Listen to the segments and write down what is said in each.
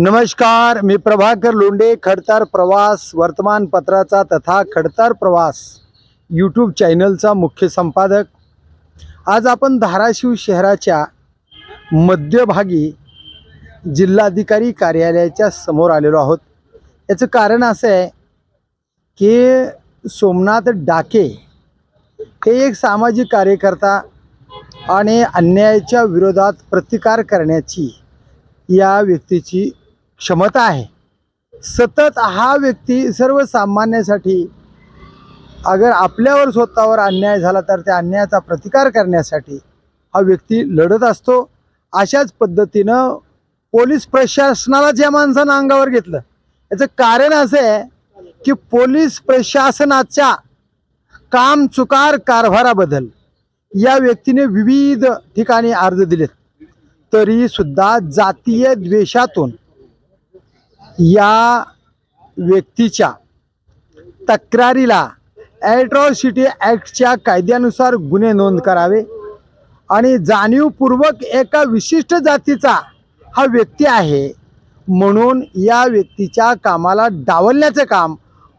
नमस्कार मी प्रभाकर लोंडे खडतार प्रवास वर्तमानपत्राचा तथा खडतार प्रवास यूट्यूब चॅनलचा मुख्य संपादक. आज आपण धाराशिव शहराच्या मध्यभागी जिल्हाधिकारी कार्यालयाच्या समोर आलेलो आहोत. याचं कारण असं आहे की सोमनाथ डाके हे एक सामाजिक कार्यकर्ता आणि अन्यायाच्या विरोधात प्रतिकार करण्याची या व्यक्तीची क्षमता आहे. सतत हा व्यक्ती सर्वसामान्यासाठी अगर आपल्यावर स्वतःवर अन्याय झाला तर त्या अन्यायाचा प्रतिकार करण्यासाठी हा व्यक्ती लढत असतो. अशाच पद्धतीनं पोलीस प्रशासनाला ज्या माणसानं अंगावर घेतलं याचं कारण असं आहे की पोलीस प्रशासनाच्या काम चुकार कारभाराबद्दल या व्यक्तीने विविध ठिकाणी अर्ज दिलेत. तरी सुद्धा जातीय द्वेषातून या व्यक्तीच्या तक्रारीला ॲट्रॉसिटी ॲक्टच्या कायद्यानुसार गुन्हे नोंद करावे आणि जाणीवपूर्वक एका विशिष्ट जातीचा हा व्यक्ती आहे म्हणून या व्यक्तीच्या कामाला डावलण्याचं काम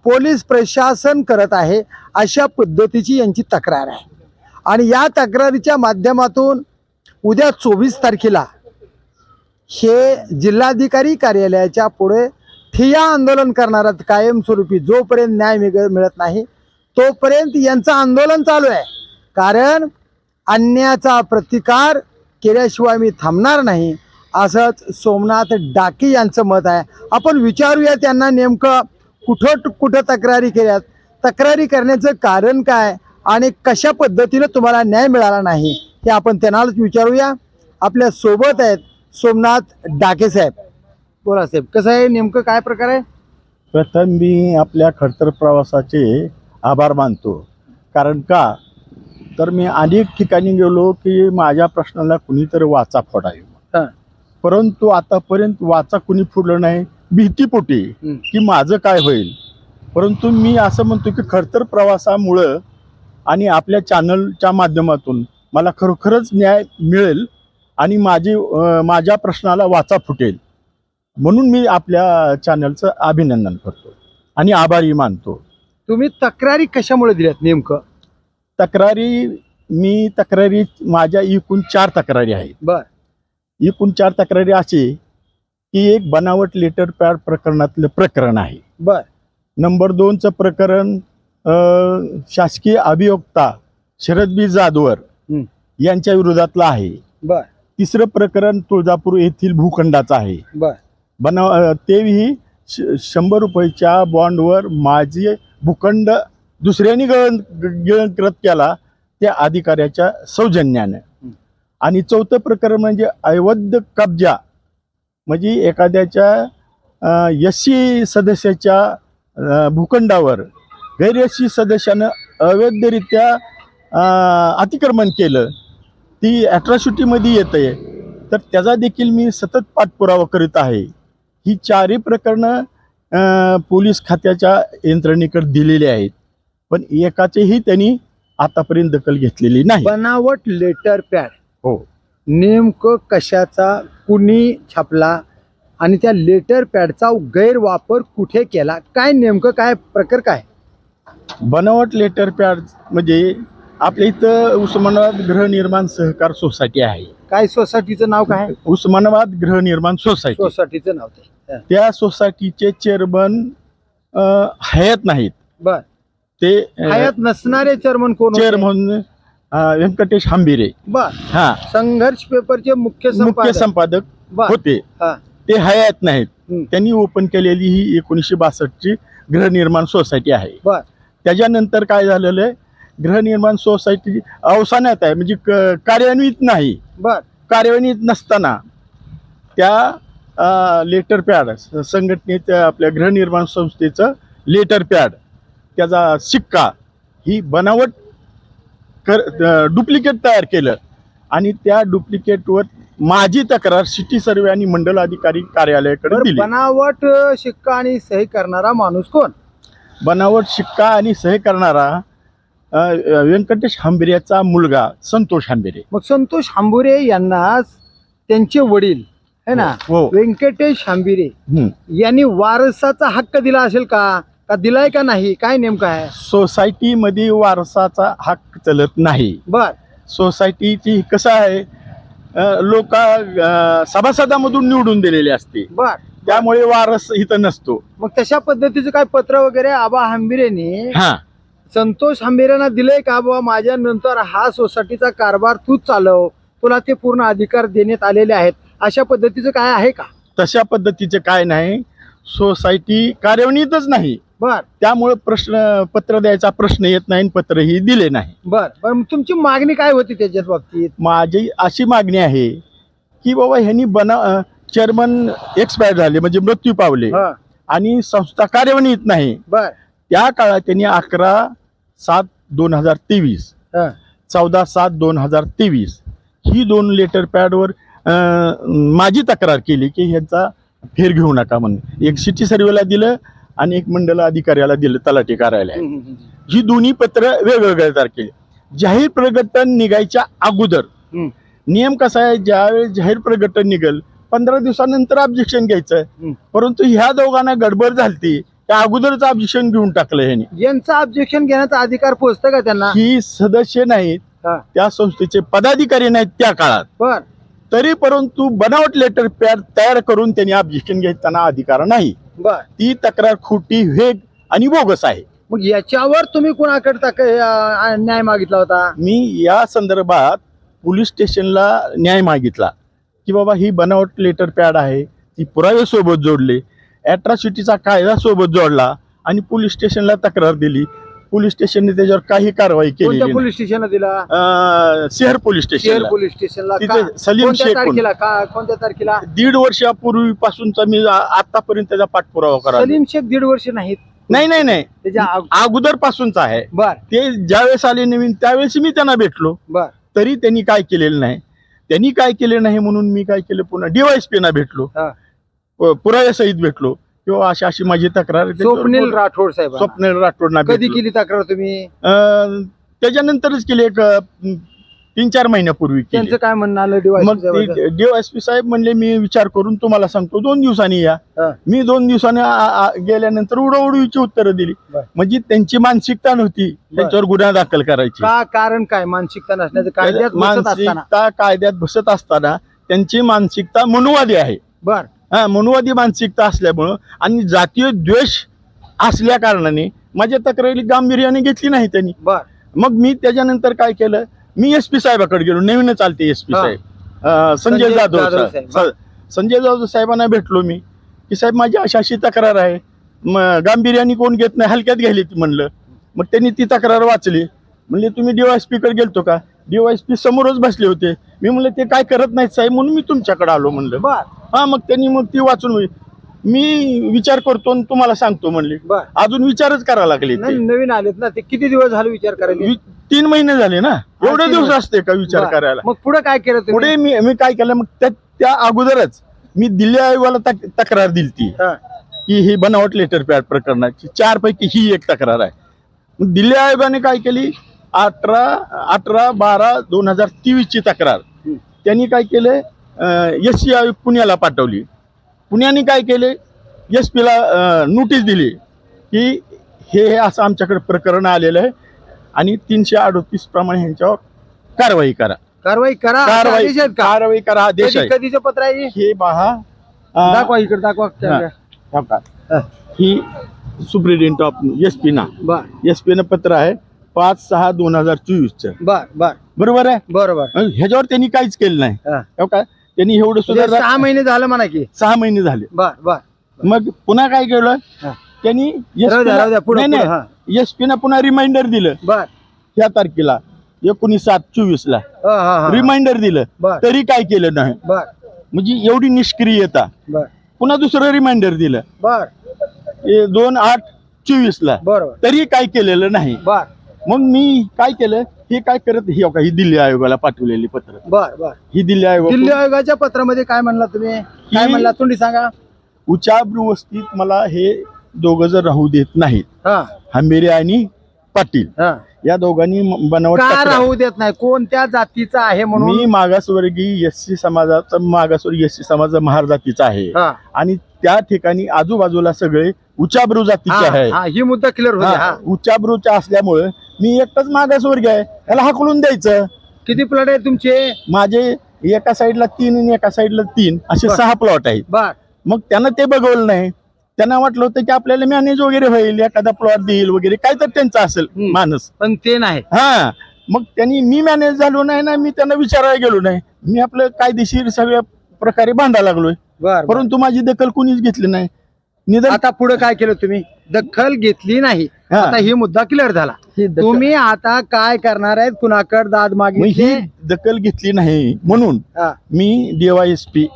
पोलीस प्रशासन करत आहे अशा पद्धतीची यांची तक्रार आहे. आणि या तक्रारीच्या माध्यमातून उद्या चोवीस तारखेला हे जिल्हाधिकारी कार्यालयाच्या पुढे ठिया आंदोलन करणारा कायमस्वरूपी जोपर्यंत न्याय मिळत नाही तोपर्यंत यांचं आंदोलन चालू आहे. कारण अन्यायाचा प्रतिकार केल्याशिवाय मी थांबणार नाही असंच सोमनाथ डाके यांचं मत आहे. आपण विचारूया त्यांना नेमकं कुठं कुठं तक्रारी केल्यात. तक्रारी करण्याचं कारण काय आणि कशा पद्धतीनं तुम्हाला न्याय मिळाला नाही हे आपण त्यांनाच विचारूया. आपल्यासोबत आहेत सोमनाथ डाके साहेब. बोला साहेब कसं आहे नेमकं काय प्रकार आहे? प्रथम मी आपल्या खडतर प्रवासाचे आभार मानतो. कारण का? तर मी अनेक ठिकाणी गेलो की माझ्या प्रश्नाला कुणीतरी वाचा फोडावी. परंतु आतापर्यंत वाचा कुणी फोडलं नाही. भीतीपोटी. की माझं काय होईल? परंतु मी असं म्हणतो की खडतर प्रवासामुळं आणि आपल्या चॅनलच्या माध्यमातून मला खरोखरच न्याय मिळेल आणि माझी माझ्या प्रश्नाला वाचा फुटेल. म्हणून मी आपल्या चॅनलचं अभिनंदन करतो आणि आभारी मानतो. तुम्ही तक्रारी कशामुळे दिल्यात नेमकं? तक्रारी मी तक्रारी माझ्या एकूण चार तक्रारी आहेत. बर. एकूण चार तक्रारी अशी की एक बनावट लेटर पॅड प्रकरणातलं प्रकरण आहे. बर. नंबर दोनचं प्रकरण अं, शासकीय अभियोक्ता शरद बी जाधवर हं. यांच्या विरोधातलं आहे. बर. तिसरं प्रकरण तुळजापूर येथील भूखंडाचं आहे. बर. बनाव तेही श शंभर रुपयाच्या बॉन्डवर माझे भूखंड दुसऱ्याने गळण गिळंकृत केला त्या अधिकाऱ्याच्या सौजन्यानं. आणि चौथं प्रकरण म्हणजे अवैध कब्जा. म्हणजे एखाद्याच्या एस सी सदस्याच्या भूखंडावर गैर एस सी सदस्यानं अवैधरित्या अतिक्रमण केलं. ती ॲट्रॉसिटीमध्ये येते तर त्याचा देखील मी सतत पाठपुरावा करीत आहे. ही चारही प्रकरणं पोलीस खात्याच्या यंत्रणेकडे दिलेली आहेत. पण एकाचीही त्यांनी आतापर्यंत दखल घेतलेली नाही. बनावट लेटर पॅड. हो. नेमकं कशाचा कुणी छापला आणि त्या लेटर पॅडचा गैरवापर कुठे केला? काय नेमकं काय प्रकार काय? बनावट लेटर पॅड म्हणजे आपल्या इथं उस्मानाबाद गृहनिर्माण सहकार सोसायटी आहे. काय सोसायटीचं नाव काय? उस्मानाबाद गृहनिर्माण सोसायटी. सोसायटीचं नाव ते. हं. त्या सोसायटीचे चेअरमन हयात नाहीत. बर. ते हयात नसणारे चेअरमन कोण होते? चेअरमन व्यंकटेश हांबिरे. बर. हा. संघर्ष पेपरचे मुख्य मुख्य संपादक संपादक बर. होते. हा. ते हयात नाहीत. त्यांनी ओपन केलेली ही एकोणीसशे बासष्टची गृहनिर्माण सोसायटी आहे. बर. त्याच्यानंतर काय झालेलं आहे? गृहनिर्माण सोसायटी अवसानात आहे म्हणजे क- कार्यान्वित नाही. बर. कार्यान्वित नसताना त्या लेटर पॅड संघटनेच्या आपल्या गृहनिर्माण संस्थेचं लेटर पॅड त्याचा शिक्का ही बनावट कर डुप्लिकेट तयार केलं. आणि त्या डुप्लिकेटवर माझी तक्रार सिटी सर्वे आणि मंडल अधिकारी कार्यालयाकडे दिली. बनावट शिक्का आणि सही करणारा माणूस कोण? बनावट शिक्का आणि सही करणारा व्यंकटेश हंबिरेचा मुलगा संतोष हंबिरे. मग संतोष हांबुरे यांना त्यांचे वडील है ना? हो व्यंकटेश हंबिरे. यांनी वारसाचा हक्क दिला असेल का? का दिलाय का नाही? काय नेमकं आहे? सोसायटीमध्ये वारसाचा हक्क चलत नाही. बर. सोसायटीची कसं आहे? लोक सभासदामधून निवडून दिलेले असते. बर. त्यामुळे वारस इथं नसतो. मग तशा पद्धतीचं काय पत्र वगैरे आबा हंबिरेने हा. संतोष हंबिरेंना दिलंय का बाबा माझ्या नंतर हा सोसायटीचा कारभार तूच चालव. तुला ते पूर्ण अधिकार देण्यात आलेले आहेत. अशा पद्धतीचं काय आहे का? तशा पद्धतीचे काय नाही. सोसायटी कार्यान्वितच नाही. बर. त्यामुळे प्रश्न पत्र द्यायचा प्रश्न येत नाही आणि पत्रही दिले नाही. बर. मग तुमची मागणी काय होती त्याच्यात बाबतीत? माझी अशी मागणी आहे की बाबा ह्यांनी बना चेअरमन एक्सपायर झाले म्हणजे मृत्यू पावले. हा, आणि संस्था कार्यान्वित नाही. बर. त्या काळात त्यांनी अकरा सात दोन हजार तेवीस हा, चौदा सात दोन हजार तेवीस ही दोन लेटर पॅडवर माझी तक्रार केली की ह्यांचा फेर घेऊ नका म्हणून. एक सिटी सर्वेला दिलं आणि एक मंडल अधिकाऱ्याला दिलं तलाठी हम्म, ही दोन्ही पत्र वेगवेगळ्या तारखेला जाहीर प्रकटन निघायच्या अगोदर. नियम कसा आहे? ज्यावेळेस जाहीर प्रकटन निघल पंधरा दिवसानंतर ऑब्जेक्शन घ्यायचं. परंतु ह्या दोघांना गडबड झालती. त्या अगोदरच ऑब्जेक्शन घेऊन टाकलं ह्याने. यांचा ऑब्जेक्शन घेण्याचा अधिकार पोचतं का त्यांना? ही सदस्य नाहीत हा, त्या संस्थेचे पदाधिकारी नाहीत त्या काळात. बर. तरी परंतु बनावट लेटर पॅड तयार करून त्यांनी ऑब्जेक्शन घ्यायचा अधिकार नाही. बर. ती तक्रार खोटी वेग आणि बोगस आहे. मग याच्यावर तुम्ही कुणाकडे तक- अं, न्याय मागितला होता? मी या संदर्भात पोलीस स्टेशनला न्याय मागितला की बाबा ही बनावट लेटर पॅड आहे ती पुरावे सोबत जोडले. ॲट्रॉसिटीचा कायदा सोबत जोडला आणि पोलीस स्टेशनला तक्रार दिली. पोलीस स्टेशनने त्याच्यावर काही कारवाई केली कोणत्या पोलीस स्टेशनला दिला? शहर पोलीस स्टेशन पोलीस स्टेशनला तिथे का- सलीम कोणत्या शेख म्हणून. तारखेला का कोणत्या तारखेला? दीड वर्षापूर्वीपासूनचा मी आ- आतापर्यंत त्याचा पाठपुरावा करा सलीम शेख दीड वर्ष नाहीत. नाही नाही नाही. त्याच्या अग- अगोदर पासूनचा आहे. बर. ते ज्यावेळेस आले नवीन त्यावेळेस मी त्यांना भेटलो. बर. तरी त्यांनी काय केलेलं नाही. त्यांनी काय केले नाही म्हणून मी काय केलं? पुन्हा डीवायसपी ना भेटलो. हा. प- पुराव्यासहित भेटलो. किंवा अशी अशी माझी तक्रार स्वप्नील राठोड साहेब स्वप्नील राठोडना कधी भेटलो. केली तक्रार तुम्ही? त्याच्यानंतरच केली एक तीन चार महिन्यापूर्वी त्यांचं काय म्हणणं आलं? मग डीवायसपी साहेब म्हणले मी विचार करून तुम्हाला सांगतो दोन दिवसांनी या. मी दोन दिवसांनी गेल्यानंतर उडवडवीची उत्तरं दिली. म्हणजे त्यांची मानसिकता नव्हती त्यांच्यावर गुन्हा दाखल करायची. का कारण काय? मानसिकता नसण्याचं कायद्यात मानसिकता कायद्यात बसत असताना त्यांची मानसिकता मनुवादी आहे. बर. हा मनुवादी मानसिकता असल्यामुळं आणि जातीय द्वेष असल्या कारणाने माझ्या तक्रारी गांभीर्याने घेतली नाही त्यांनी. बर. मग मी त्याच्यानंतर काय केलं? मी एस पी साहेबाकडे गेलो. नवीन चालते एस पी. साहेब. संजय जाधव साहेब संजय जाधव साहेबांना भेटलो मी की साहेब माझी अशी अशी तक्रार आहे. मग गांभीर्याने कोण घेत नाही हलक्यात घ्यायली ती म्हणलं. मग त्यांनी ती तक्रार वाचली. म्हणले तुम्ही डीवायसपी कडे गेलतो का? डीवायसपी समोरच बसले होते. मी म्हणलं ते काय करत नाहीत साहेब? म्हणून मी तुमच्याकडे आलो म्हणलं. बर. हा मग त्यांनी मग ती वाचून मी विचार करतो आणि तुम्हाला सांगतो म्हणले. बर. अजून विचारच करायला लागले नाही नवीन आलेत ना ते किती दिवस झाले विचार करायला? वि- तीन महिने झाले ना. एवढे तीन दिवस महिने. असते का विचार बर. करायला? मग पुढे काय केलं तुम्ही? पुढे मी मी काय केलं मग त्या त्या अगोदरच मी दिल्ली आयोगाला तक- तक्रार दिली ती हा, की ही बनावट लेटर पॅड प्रकरणाची. चार पैकी ही एक तक्रार आहे. मग दिल्ली आयोगाने काय केली? अठरा अठरा बारा दोन हजार तेवीसची तक्रार. त्यांनी काय केलं एस सी आयोग पुण्याला पाठवली पुण्याने काय केले एस पीला नोटीस दिली की हे हे असं आमच्याकडे प्रकरण आलेलं आहे आणि तीनशे अडोतीस प्रमाणे ह्यांच्यावर कारवाई करा कारवाई करा कारवाई कारवाई करा कधी- आहे कधीचं पत्र आहे हे? हे पहा दाखवा इकडे दाखवा हा. हो? हा. ही सुप्रिटेंडेंट ऑफ एस पी ना बर एस पी न पत्र आहे पाच सहा दोन हजार चोवीसचं बर बर. बरोबर आहे? बरोबर. ह्याच्यावर त्यांनी काहीच केलं नाही. हा. हो का? त्यांनी एवढं सुद्धा म्हणजे सहा महिने झालं म्हणा की. सहा महिने झाले. बर बर. मग पुन्हा काय केलं? हा. त्यांनी राहू द्या राहू द्या पुढे नाही हा एस पी न पुन्हा रिमाइंडर दिलं. बर. ह्या तारखेला एकोणीस सात चोवीस ला हा, हा, हा. रिमाइंडर दिलं. बर. तरी काय केलं नाही. बर. म्हणजे एवढी निष्क्रियता. बर. पुन्हा दुसरं रिमाइंडर दिलं. बर. हे दोन आठ चोवीस ला बरोबर. तरी काय केलेलं नाही. बर. मग मी काय केलं? हे काय करत हे ही दिल्ली आयोगाला पाठवलेली पत्र. बर बर. ही दिल्ली आयोग दिल्ली आयोगाच्या पत्रामध्ये काय म्हणला तुम्ही? काय म्हणला? तुम्ही सांगा. उचाब्रू वस्तीत मला हे दोघं जर राहू देत नाहीत हा. हंबेरे आणि पाटील हा. या दोघांनी बनावट का तक्रार- राहू देत नाही? कोणत्या जातीचा आहे मी म्हणून मागासवर्गीय एस सी समाजाचा मागासवर्गीय एस सी समाज महार जातीचा आहे. हा, आणि त्या ठिकाणी आजूबाजूला सगळे उच्चाभ्रू जातीचे हा, आहे हा, ही मुद्दा क्लिअर होती हा, हा. उच्चाभ्रूच्या असल्यामुळे मी एकटाच मागासवर्गीय आहे. त्याला हाकलून द्यायचं. किती प्लॉट आहे तुमचे? माझे एका साईडला तीन आणि एका साईडला तीन. असे. सहा प्लॉट आहेत. बर. मग त्यांना ते बघवलं नाही. त्यांना वाटलं होतं की आपल्याला मॅनेज वगैरे होईल. एखादा प्लॉट देईल वगैरे. काय तर त्यांचं असेल. मानस पण ते नाही. हा. मग त्यांनी मी मॅनेज झालो नाही ना मी त्यांना विचारायला गेलो नाही. मी आपलं कायदेशीर सगळ्या प्रकारे भांडा लागलोय. बर. परंतु माझी दखल कुणीच घेतली नाही. निदान आता पुढे काय केलं तुम्ही? दखल घेतली नाही. हा. आता ही मुद्दा क्लिअर झाला. ही दखल- तुम्ही आता काय करणार आहेत? कुणाकड दाद मग मागितली? ही दखल घेतली नाही. म्हणून हा, मी डीवायएसपी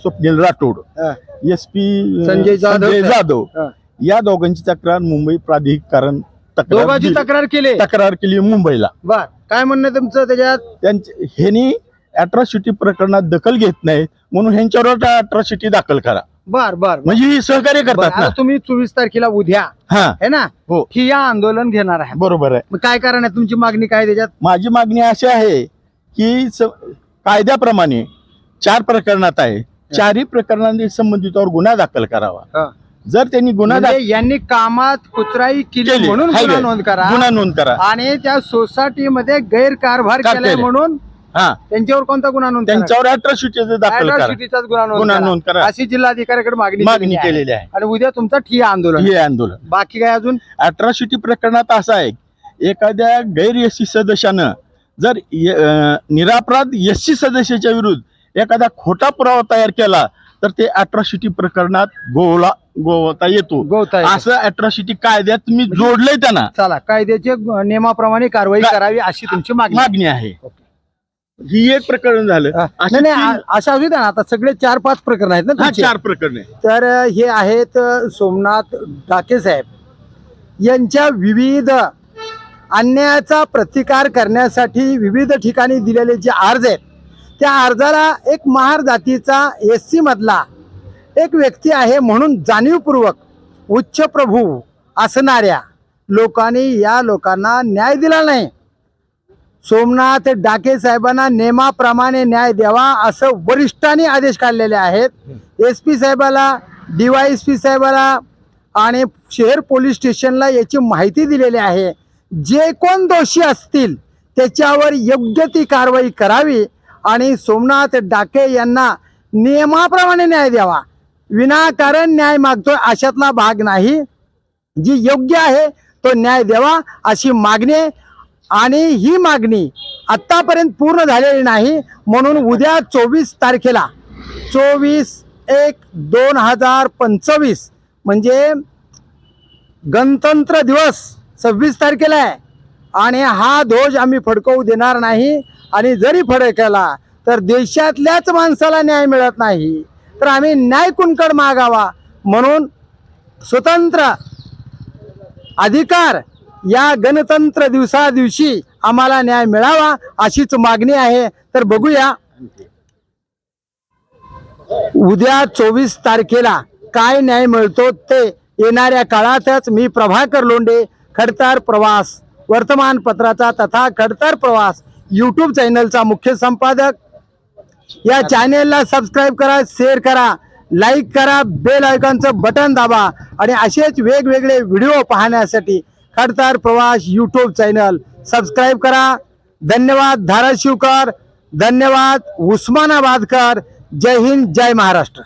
स्वप्नील राठोड हा, एस पी संजय जाधव. जाधव हा. या दोघांची तक्रार मुंबई प्राधिकरण तक्रार दोघांची दिली- तक्रार केली. तक्रार केली मुंबईला. बर. काय म्हणणं तुमचं त्याच्यात? त्यांचे ह्यांनी अट्रॉसिटी प्रकरणात दखल घेत नाहीत. म्हणून ह्यांच्यावर अट्रॉसिटी दाखल करा. बर बर बर. म्हणजे ही सहकार्य करतात ना? आता तुम्ही चोवीस तारखेला उद्या हा. है ना? हो. ठिय्या आंदोलन घेणार आहे. बरोबर आहे. मग काय कारण आहे? तुमची मागणी काय त्याच्यात? माझी मागणी अशी आहे की स- कायद्याप्रमाणे चार प्रकरणात आहे. चारही प्रकरणांनी संबंधितावर गुन्हा दाखल करावा. हा. जर त्यांनी गुन्हा दाखल म्हणजे यांनी कामात कुचराई केली केली, म्हणून हाय गुन्हा काय? नोंद करा. गुन्हा नोंद करा. आणि त्या सोसायटीमध्ये गैरकारभार केलाय केले. म्हणून हा. त्यांच्यावर कोणता गुन्हा नोंद? त्यांच्यावर अट्रॉसिटी दाखल करा. गुन्हा नोंद गुन्हा. नोंद करा. अशी जिल्हाधिकाऱ्याकडे मागणी मागणी केलेली आहे. केलेली आहे. आणि उद्या तुमचा ठिय्या आंदोलन. हे आंदोलन. बाकी काय अजून? अट्रॉसिटी प्रकरणात असं आहे एखाद्या गैर एस सदस्यानं जर य- अं, निरापराध एस सदस्याच्या विरुद्ध एखादा खोटा पुरावा तयार केला तर ते अट्रॉसिटी प्रकरणात गोवला गोवता येतो. गौताय असं अट्रॉसिटी कायद्यात मी जोडलंय त्यांना. चला कायद्याचे नियमाप्रमाणे कारवाई का- करावी अशी तुमची मागणी. मागणी आहे. ही एक प्रकरण झालं. अशी नाही नाही तीन- आ- अशा असू द्या ना आता सगळे चार पाच प्रकरण आहेत ना हा तुमचे. चार प्रकरण तर हे आहेत सोमनाथ डाके साहेब यांच्या विविध अन्यायाचा प्रतिकार करण्यासाठी विविध ठिकाणी दिलेले जे अर्ज आहेत त्या अर्जाला एक महार जातीचा एस सी मधला एक व्यक्ती आहे म्हणून जाणीवपूर्वक उच्च प्रभू असणाऱ्या लोकांनी या लोकांना न्याय दिला नाही सोमनाथ डाके साहेबांना नेमाप्रमाणे न्याय द्यावा असं वरिष्ठांनी आदेश काढलेले आहेत. एस पी साहेबाला डीवाय पी साहेबाला आणि शहर पोलीस स्टेशनला याची माहिती दिलेली आहे. जे कोण दोषी असतील त्याच्यावर योग्य ती कारवाई करावी आणि सोमनाथ डाके यांना नियमाप्रमाणे न्याय द्यावा. विनाकारण न्याय मागतोय अशातला भाग नाही. जी योग्य आहे तो न्याय द्यावा अशी मागणी आणि ही मागणी आत्तापर्यंत पूर्ण झालेली नाही. म्हणून उद्या चोवीस तारखेला चोवीस एक दोन हजार पंचवीस म्हणजे गणतंत्र दिवस सव्वीस तारखेला आहे. आणि हा ध्वज आम्ही फडकवू देणार नाही. आणि जरी फडकला तर देशातल्याच माणसाला न्याय मिळत नाही. तर आम्ही न्याय कुणकड मागावा. म्हणून स्वतंत्र अधिकार या गणतंत्र दिवसा दिवशी आम्हाला न्याय मिळावा अशीच मागणी आहे. तर बघूया. उद्या चोवीस तारखेला काय न्याय मिळतो ते येणाऱ्या काळातच मी प्रभाकर लोंडे खडतर प्रवास वर्तमानपत्राचा तथा खडतर प्रवास यूट्यूब चॅनलचा मुख्य संपादक. या चॅनेलला सबस्क्राईब करा शेअर करा लाईक करा बेल आयकॉनचं बटन दाबा आणि असेच वेगवेगळे व्हिडिओ पाहण्यासाठी खडतर प्रवास यूट्यूब चॅनल सबस्क्राईब करा. धन्यवाद धाराशिवकर. धन्यवाद उस्मानाबादकर. जय हिंद जय महाराष्ट्र.